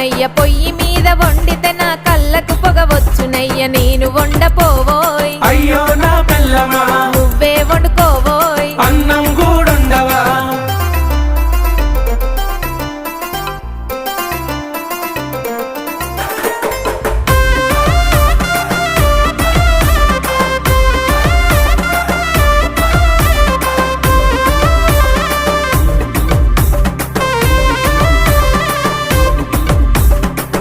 వచ్చునయ్య పొయ్యి మీద వండితే నా కళ్ళకు పొగ వచ్చునయ్య నేను వండపోవోయ్. అయ్యో!